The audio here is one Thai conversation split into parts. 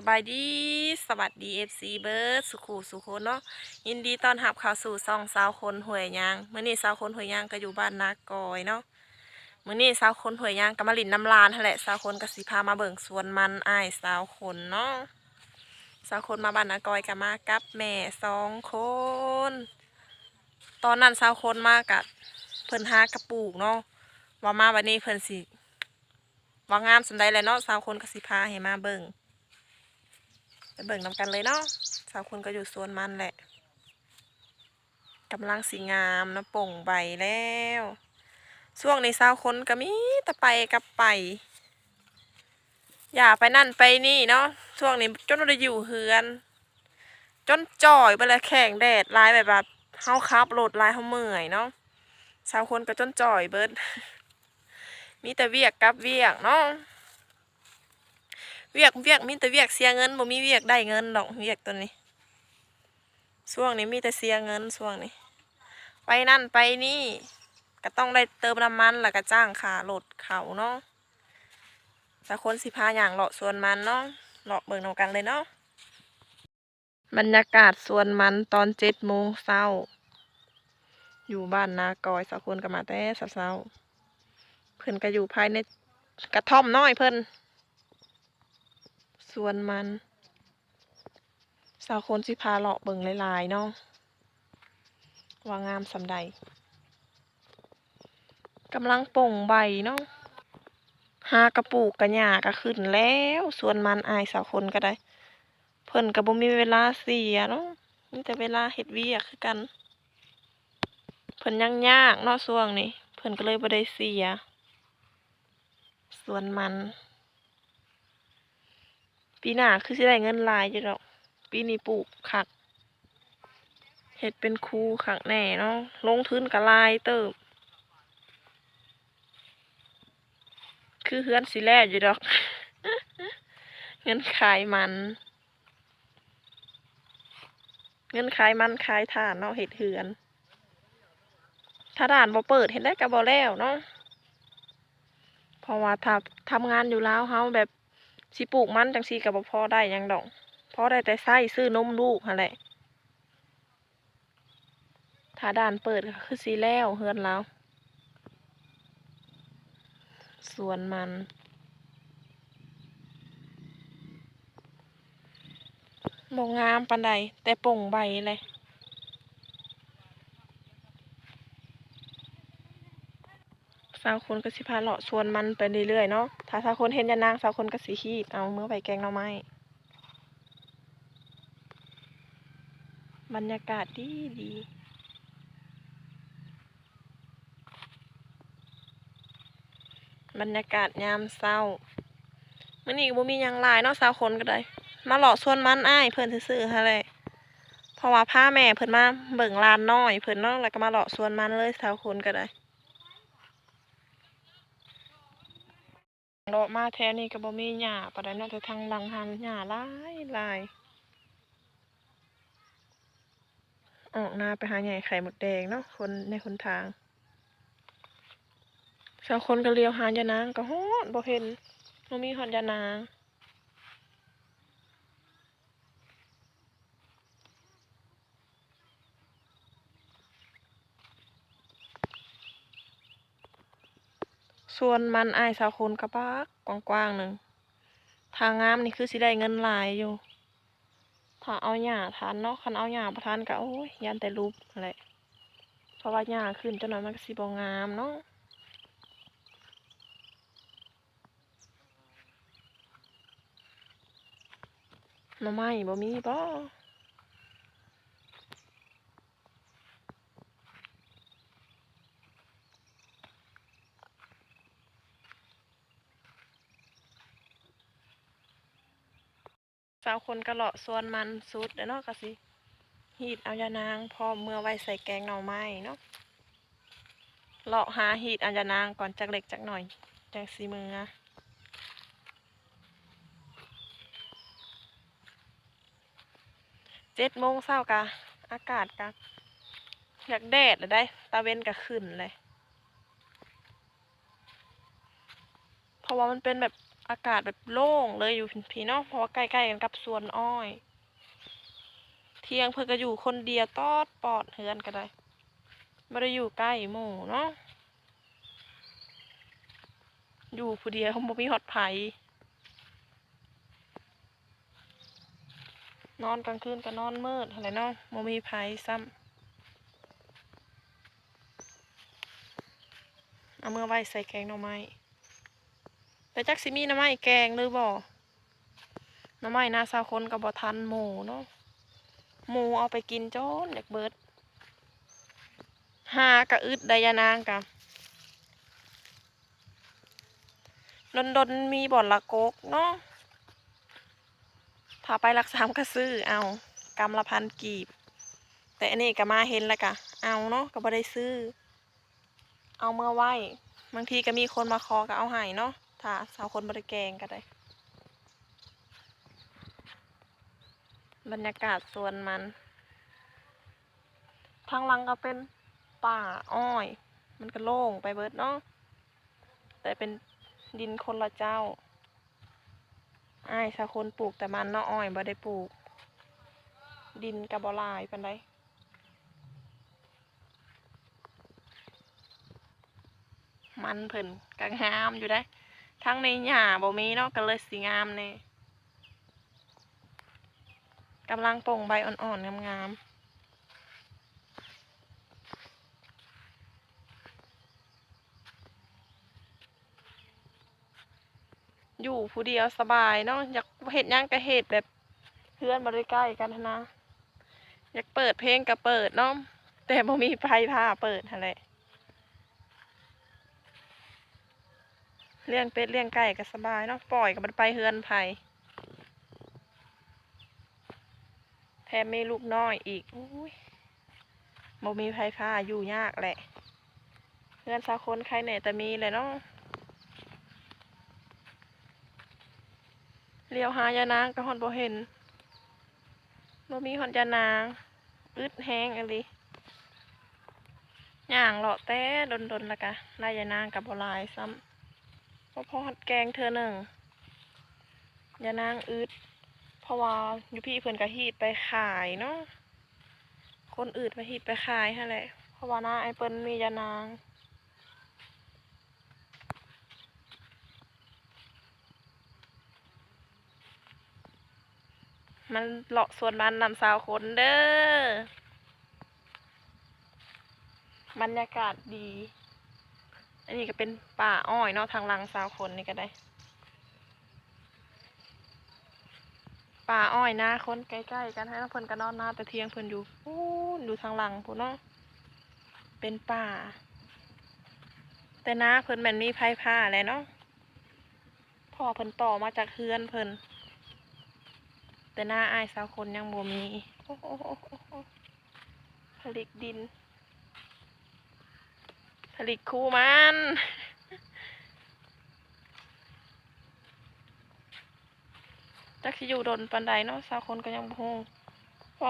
สบายดีสวัสดี FC เบิร์ดสุขูสุโคนเนาะยินดีต้อนรับเข้าสู่ซองสาวคนหวยยางเมื้อนี้สาวคนหวยยางก็อยู่บ้านนากอยเนาะเมื้อนี้สาวคนหวยยางก็มาลินน้ำลานแหละสาวคนกสิพามาเบิ่งสวนมันอ้ายสาวคนเนาะสาวคนมาบ้านนากอยก็มากับแม่สองคน ตอนนั้นสาวคนมากับเพิ่นหากระปุกเนาะว่ามาวันนี้เพิ่นสิว่างามสำใดแหละเนาะสาวคนกสิพาให้มาเบิ่ง ไปเบิ่งนำกันเลยเนาะสาวคนก็อยู่สวนมันแหละกำลังสีงามนะป่งใบแล้วช่วงในสาวคนก็มีต่ไปกับไป อย่าไปนั่นไปนี่เนาะช่วงนี้จนเราอยู่เฮือน จนจ่อยไปเลยแข่งแดดลายแบบแบบเฮาขับรถลายเฮาเมื่อยเนาะสาวคนก็จนจ่อยเบิดมีแต่เวียกกับเวียกเนาะ เวียกเวียกมีแต่เวียกเสียเงินบ่มีเวียกได้เงินดอกเวียกตัวนี้ช่วงนี้มีแต่เสียเงินช่วงนี้ ไปนั่นไปนี่ ก็ต้องได้เติมน้ำมันแล้วก็จ้างค่ารถเขาเนาะแต่คนสิพาอย่างเลาะสวนมันเนาะเลาะเบิ่งนำกันเลยเนาะบรรยากาศสวนมันตอนเจ็ดโมงเช้า อยู่บ้านนากอยสาวคนก็มาแต่เช้าๆเพิ่นก็อยู่ภายในกระท่อมน้อยเพิ่น ส่วนมันสาวคนสิพาเลาะเบิ่งหลายๆเนาะว่างามสำใดกำลังป่งใบเนาะหากระปูกกระหญ้าก็ขึ้นแล้วส่วนมันอายสาวคนก็ได้ เพิ่นก็บ่มีเวลาเสียเนาะมีแต่เวลาเฮ็ดเวียกคือกัน เพิ่นยังยากเนาะช่วงนี้ เพิ่นก็เลยบ่ได้เสียส่วนมัน ปีหน้าคือสิได้เงินลายอยู่ดอก ปีนี้ปลูกคักเฮ็ดเป็นคูคักแน่เนาะลงทุนก็หลายเติบ คือเฮือนสิแลอยู่ดอก เงินขายมัน เงินขายมันขายถ่านเนาะเฮ็ดเฮือน ถ้าด่านบ่เปิดเฮ็ดได้ก็บ่แล้วเนาะเพราะว่าถ้าทำงานอยู่แล้วเฮาแบบ สิปลูกมันจังซีก็บ่พอได้ยังดอกพ่อได้แต่ไส้ซื้อนมลูกหั่นแหละถ้าด่านเปิดก็คือสิแล้วเฮือนเราสวนมันบ่งามปานใดแต่ป่งใบเลย สาวคนก็สิพาเลาะสวนมันไปเรื่อยๆเนาะ ถ้าสาวคนเห็นยานางสาวคนก็สิขีดเอาเมื่อไปแกงหน่อไม้บรรยากาศดีดีบรรยากาศยามเช้ามื้อนี้ก็บ่มียังลายเนาะสาวคนก็ได้ มาเลาะสวนมันอ้ายเพิ่นซื่อๆหั่นแหละเพราะว่าพาแม่เพิ่นมาเบิ่งลานน้อยเพิ่นเนาะแล้วก็มาเลาะสวนมันเลยสาวคนก็ได้ เลาะมาแถวนี้ก็บ่มีหญ้าปานใดเนาะแต่ทางหลังหันหญ้าหลายหลายออกนาไปหาใหญ่ไข่หมดแดงเนาะคนในคนทางชาวคนก็เลี้ยวหายานางก็ฮอดบ่เห็นบ่มีฮอดยานาง ส่วนมันอายสาวคนกระบักกว้างๆหนึ่งทางงามนี่คือสิได้เงินหลายอยู่ ถ้าเอาหญ้าทานเนาะคันเอาหญ้าบ่ทานก็โอ้ยยันแต่รูปนั่นแหละเพราะว่าหญ้าขึ้นจังหน่อยมันก็สิบ่งามเนาะหน่อไม้บ่มีบ่ สาวคนก็เลาะส่วนมันสุดแล้วเนาะก็สิหีดเอายานางพอเมื่อไว้ใส่แกงหน่อไม้เนาะเลาะหาหีดเอายานางก่อนจักเล็กจักหน่อยจังสิมือเจ็ดโมงเช้ากะอากาศกะอยากแดดเลยได้ ตาเว้นกะขึ้นเลย เพราะว่ามันเป็นแบบ อากาศแบบโล่งเลยอยู่พี่เนาะเพราะว่าใกล้ๆกันกับสวนอ้อย เที่ยงเพิ่นก็อยู่คนเดียวตอดปอดเฮือนก็ได้ไม่ได้อยู่ใกล้หมู่เนาะอยู่ผู้เดียวบ่มีฮอดไผนอนกลางคืนก็นอนมืดอะไรเนาะบ่มีไผซ้ำเอามือไว้ใส่แกงหน่อไม้ แต่จักสิมีน่อไม้แกงหรือบ่น่อไม้นาซาคนก็บ่ทันหมูเนาะหมูเอาไปกินจนอยากเบิดหากะอึดไดยานางกะดนดนมีบ่อนละโกกเนาะถ้าไปรักสามก็ซื้อเอากำละพันกีบ แต่อันนี้ก็มาเห็นแล้วกะเอาเนาะก็บ่ได้ซื้อ เอาเมื่อไหวบางทีก็มีคนมาคอก็เอาให้เนาะ ถ้าสาวคนบริแกงก็ได้ บรรยากาศสวนมัน ทางลังก็เป็นป่าอ้อย มันก็โล่งไปเบิดเนาะแต่เป็นดินคนละเจ้าอ้ายชาคนปลูกแต่มันเนาะอ้อยบ่ได้ปลูก ดินกับบหลายปันไดมันเพิ่นก็งามอยู่ได้ ทั้งในหญ้าบ่มีเนาะก็เลยสิงามแน่กำลังป่งใบอ่อนๆงามๆอยู่ผู้เดียวสบายเนาะอยากเห็ดหยังก็เห็ดแบบเพื่อนมาใกล้กันนะ อยากเปิดเพลงก็เปิดเนาะแต่บ่มีไฟพาเปิดหั่นแหละ เลี้ยงเป็ดเลี้ยงไก่ก็สบายเนาะปล่อยกับมันไปเฮือนไผ่แถมมีลูกน้อยอีกอุ้ยบ่มีไฟฟ้าอยู่ยากแหละเพื่อนสาวคนใครเนี่ยแต่มีเลยเนาะเลี้ยวหายานางก็ฮอนบ่เห็นบ่มีฮอนยานางอึดแห้งอะไรย่างเลาะแต่ดนๆแล้วกะไล่ยานางกับบ่ลายซ้ำ บ่พอฮอดแกงเธอหนึ่งยานางอึดเพราะว่าอยู่พี่เพิ่นก็ฮีดไปขายเนาะคนอื่นไปฮีดไปขายฮะแหละเพราะว่านาไอเปิ้นมียานางมันเลาะสวนมันนำสาวคนเด้อบรรยากาศดี อันนี้ก็เป็นป่าอ้อยเนาะทางลังสาวคนนี่ก็ได้ป่าอ้อยนะคนใกล้ๆกันให้เพิ่นก็นอนหน้าแต่เที่ยงเพิ่นอยู่พูนอยู่ทางหลังพูนเนาะเป็นป่า แต่นาเพิ่นแมันมีไผ่ผ้าแหละเนาะพ่อเพิ่นต่อมาจากเฮือนเพิ่นแต่หน้าอายสาวคนยังบ่มีโอ้โหผลิกดิน ผลิกคู่มันจักสิอยู่ดนปันใดเนาะสาวคนก็ยังบ่ฮู้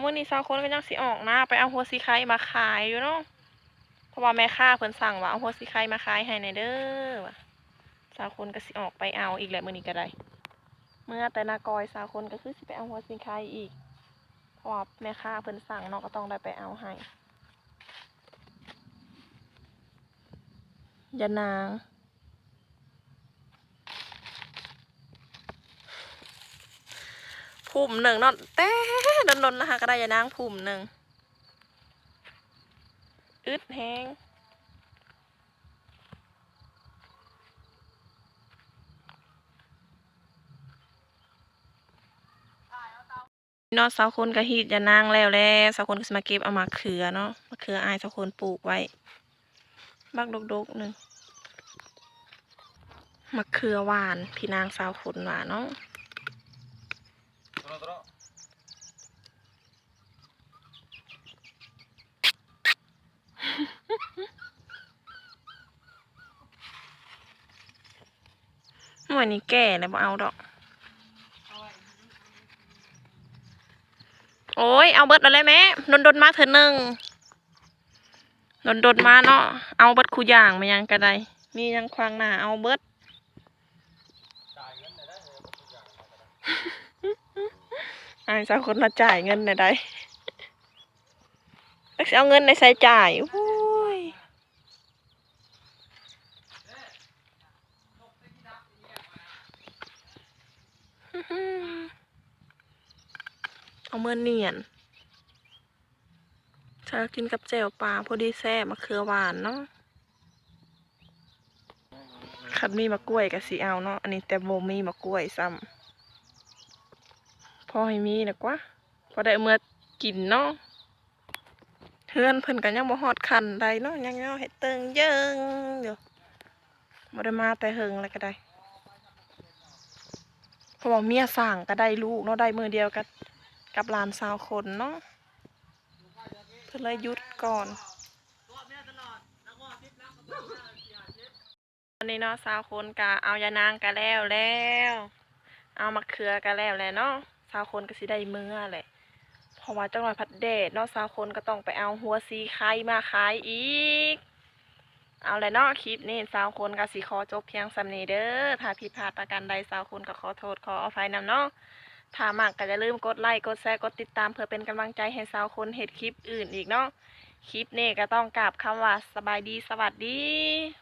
เมื้อนี้สาวคนก็ยังสิออกนะไปเอาหัวสีไข่มาขายอยู่เนาะเพราะว่าแม่ค้าเพิ่นสั่งว่าเอาหัวสีไข่มาขายให้ในเด้อว่ะสาวคนก็สิออกไปเอาอีกแหละเมื้อนี้ก็ได้ เมื่อแต่นากอยสาวคนก็คือสิไปเอาหัวสีไข่อีกเพราะแม่ค้าเพิ่นสั่งเนาะก็ต้องได้ไปเอาให้ ยานางผุ่มหนึ่งนาะแต่ดนๆนนะคะก็ได้ยานางผุ่มหนึ่งอึดแห้งนาะสาวคนก็ฮีดยานางแล้วแหล้วสาวคนก็สมาเก็บเอามาเขือเนาะมะเขืออายสาวคนปลูกไว้ บักดกๆหนึ่งมะเขือหวาน พี่นางสาวคนหวานเนาะ Tro, tro. หน่วยนี้แก่แล้วบ่เอาดอก โอ้ยเอาเบิดอะไรแม่ดนดนมาเถอะหนึ่ง โดนโดนมาเนาะเอาเบิดคู่อย่างมายังกระไดมียังควางหน้าเอาเบิดไอ้สาวคนละจ่ายเงินไหนได้เอาเงินในใส่จ่ายโอ้ยเอาเมื่อเนียน ถ้ากินกับแจ่วปลาพอดีแซ่บมะเขือหวานเนาะคันมีมะกล้วยก็สิเอาเนาะอันนี้แต่บมีมะกล้วยซ้ำพอให้มีนะกว่าพอได้เมื่อกินเนาะเฮือนเพิ่นก็ยังบ่ฮอดคันใดเนาะยังเนาะเฮ็ดเติงเยิงอยู่บ่ได้มาแต่เฮิงแล้วก็ได้เพราะว่าเมียสั่งก็ได้ลูกเนาะได้มือเดียวกับกับหลานสาวคนเนาะ เพิ่นเลยหยุดก่อนวันนี้เนาะสาวคนกะเอายานางกะแล้วแล้ว เอามะเขือกะแล้วแหละเนาะสาวคนก็สิได้เมื่อแหละเพราะว่าจังหวัดพัดเดชเนาะสาวคนก็ต้องไปเอาหัวซีไข่มาขายอีก เอาเลยเนาะคลิปนี้สาวคนก็สิขอจบเพียงสำนีเด้อถ้าผิดพลาดประการใดสาวคนก็ขอโทษขออภัยนำเนาะ ถ้ามากก็อย่าลืมกดไลค์กดแชร์กดติดตามเพื่อเป็นกำลังใจให้สาวคนเห็ดคลิปอื่นอีกเนาะคลิปนี้ก็ต้องกราบคำว่าสบายดีสวัสดี